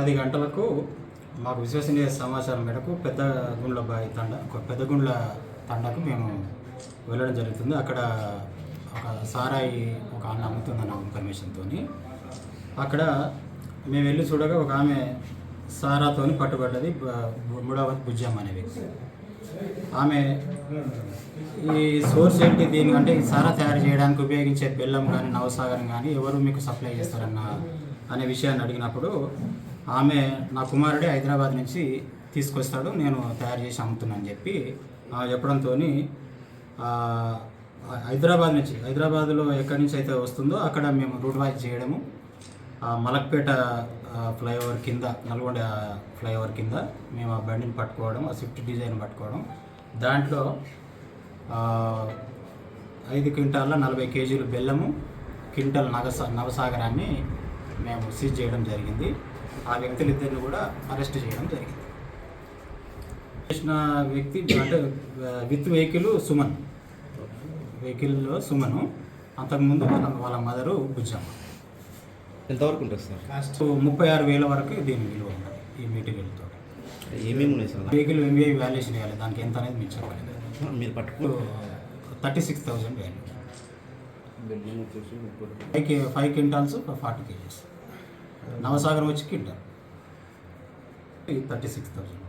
పది గంటలకు మాకు విశ్వసనీయ సమాచారం మేరకు పెద్ద గుండ్లబాయి తండ ఒక పెద్ద గుండ్ల తండకు మేము వెళ్ళడం జరుగుతుంది. అక్కడ ఒక సారాయి ఒక అన్న అమ్ముతుందన్న ఇన్ఫర్మేషన్తో అక్కడ మేము వెళ్ళి చూడగా ఒక ఆమె సారాతోని పట్టుబడ్డది బ- భుజ్యం అనే వ్యక్తి. ఆమె ఈ సోర్స్ ఏంటి దీనికంటే సారా తయారు చేయడానికి ఉపయోగించే బెల్లం కానీ నవసాగరం కానీ ఎవరు మీకు సప్లై చేస్తారన్న అనే విషయాన్ని అడిగినప్పుడు ఆమె నా కుమారుడే హైదరాబాద్ నుంచి తీసుకొస్తాడు నేను తయారు చేసి అమ్ముతున్నాను చెప్పి చెప్పడంతో హైదరాబాద్ నుంచి హైదరాబాద్లో ఎక్కడి నుంచి అయితే వస్తుందో అక్కడ మేము రూట్ వైజ్ చేయడము. మలక్పేట ఫ్లైఓవర్ కింద నల్గొండ ఫ్లైఓవర్ కింద మేము ఆ బండిని పట్టుకోవడం ఆ స్విఫ్ట్ డిజైన్ పట్టుకోవడం. దాంట్లో ఐదు క్వింటాల నలభై కేజీలు బెల్లము క్వింటల్ నగస నవసాగరాన్ని మేము సీజ్ చేయడం జరిగింది. ఆ వ్యక్తులిద్దరిని కూడా అరెస్ట్ చేయడం జరిగింది. చేసిన వ్యక్తి అంటే విత్ వెహికల్ సుమన్. వెహికల్లో సుమను. అంతకుముందు వాళ్ళ వాళ్ళ మదరు బుజ్జమ్మ. ఎంతవరకు ఉంటుంది సార్? సో ముప్పై ఆరు వేల వరకు దీని విలువ ఉంటుంది ఈ మెటీరియల్తో ఏమేమి ఉన్నాయి సార్? వెహికల్ ఎంబీఐ వాల్యుయేషన్ వేయాలి. దానికి ఎంత అనేది మీరు చెప్పలేదు. మీరు పట్టుకో. Thirty six thousand value five five quintals forty KGs. నవసాగరం వచ్చి కింటారు థర్టీ సిక్స్ థౌజండ్